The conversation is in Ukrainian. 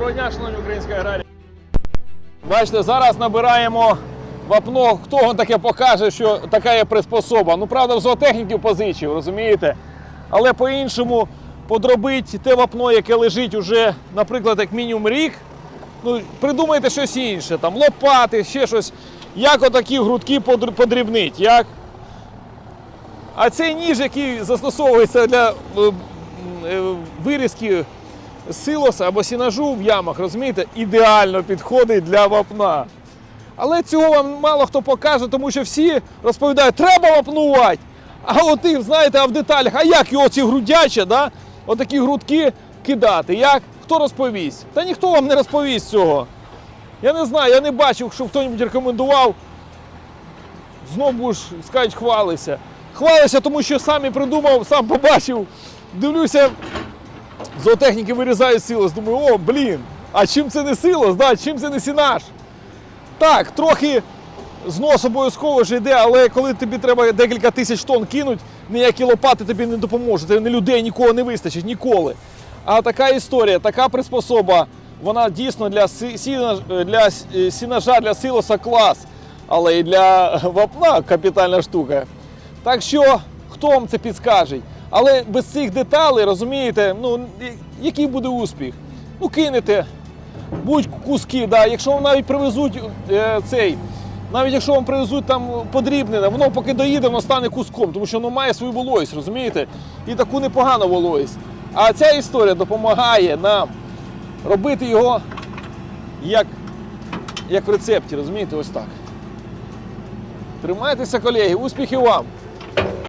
Доброго дня, шановні українські аграрії. Бачите, зараз набираємо вапно. Хто вам таке покаже, що така є приспособа? Ну, правда, в зоотехніків позичив, розумієте? Але по-іншому подробити те вапно, яке лежить уже, наприклад, як мінімум рік. Ну, придумайте щось інше, там лопати, ще щось. Як отакі грудки подрібнить? Як? А цей ніж, який застосовується для е, е, вирізки силоса або сінажу в ямах, розумієте, ідеально підходить для вапна. Але цього вам мало хто покаже, тому що всі розповідають, треба вапнувати. А от і, знаєте, а в деталях, а як його ці грудячі, да? отакі грудки кидати? Як? Хто розповість? Та ніхто вам не розповість цього. Я не знаю, я не бачив, щоб хтось рекомендував. Знову будеш скажуть, хвалися. Хвалися, тому що сам і придумав, сам побачив. Дивлюся, зоотехніки вирізають силос. Думаю, о, блін, а чим це не силос, да? чим це не сінаш? Так, трохи знос обов'язково ж йде, але коли тобі треба декілька тисяч тонн кинуть, ніякі лопати тобі не допоможуть. Не людей нікого не вистачить ніколи. А така історія, така приспособа, вона дійсно для, си- сіна, для е, сінажа, для силоса клас, але і для вапна капітальна штука. Так що, хто вам це підскаже? Але без цих деталей, розумієте, ну, який буде успіх? Ну, кинете, будь куски, да. якщо вам навіть привезуть е, цей, навіть якщо вам привезуть там подрібнене, воно поки доїде, воно стане куском, тому що воно має свою вологість, розумієте? І таку непогану вологість. А ця історія допомагає нам робити його як, як в рецепті, розумієте, ось так. Тримайтеся, колеги, успіхів вам!